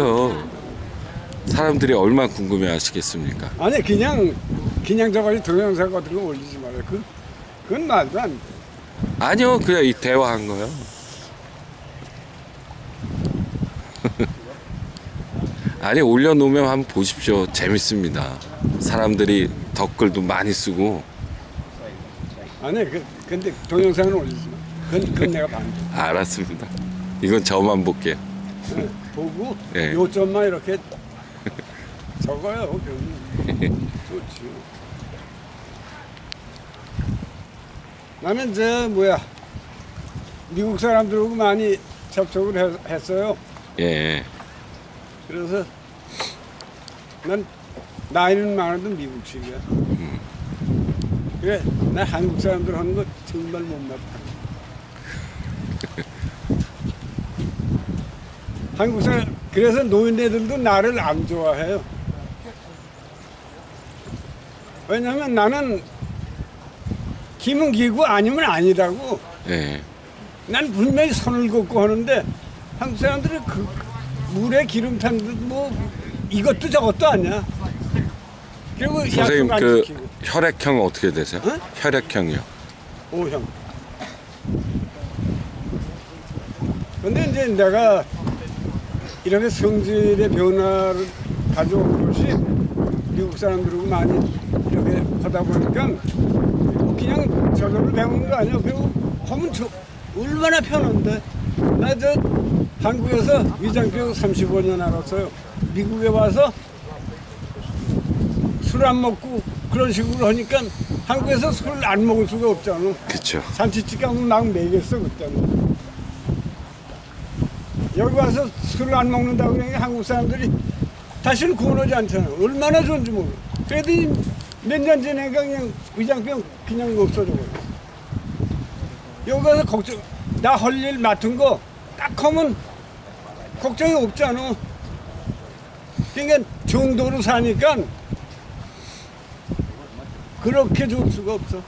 그래요. 사람들이 얼마나 궁금해 하시겠습니까? 아니 그냥 그냥 저거지 동영상 같은 거 올리지 말아요. 그 그건 말도 안 돼. 아니요, 그냥 이 대화한 거요. 아니 올려놓으면 한번 보십시오. 재밌습니다. 사람들이 댓글도 많이 쓰고 아니 그 근데 동영상은 올리지 마. 그건 그건 내가 반대. 알았습니다. 이건 저만 볼게요. 네, 보고 예. 요점만 이렇게 적어요. 좋지. 나는 저 뭐야 미국 사람들하고 많이 접촉을 해- 했어요. 예, 그래서 난 나이는 많아도 미국식이야. 그래, 나 한국 사람들 하는 거 정말 못 맡아. 한국 사람 그래서 노인네들도 나를 안 좋아해요. 왜냐면 나는 김은 기고 아니면 아니라고. 예. 난 분명히 선을 긋고 하는데 한국 사람들은 그 물에 기름 탄뭐 이것도 저것도 아니야. 그리고 선생님 그 지키고 혈액형 어떻게 되세요? 어? 혈액형이요. O형. 근데 이제 내가 이렇게 성질의 변화를 가져온 것이 미국 사람들하고 많이 이렇게 하다 보니까 그냥 저절로 배우는 거 아니야. 그리고 하면 저 얼마나 편한데. 나 저 한국에서 위장병 35년 알았어요. 미국에 와서 술 안 먹고 그런 식으로 하니까 한국에서 술안 먹을 수가 없잖아. 그렇죠. 잔치집 가면 막 먹였어 그때는. 여기 와서 술을 안 먹는다고 그러니까 한국 사람들이 다시는 구원하지 않잖아. 얼마나 좋은지 모르. 그래도 몇년 전에가 그냥 위장병 그냥 없어져 버렸어. 여기 가서 걱정, 나 할 일 맡은 거 딱 하면 걱정이 없잖아. 그러니까 정도로 사니까 그렇게 좋을 수가 없어.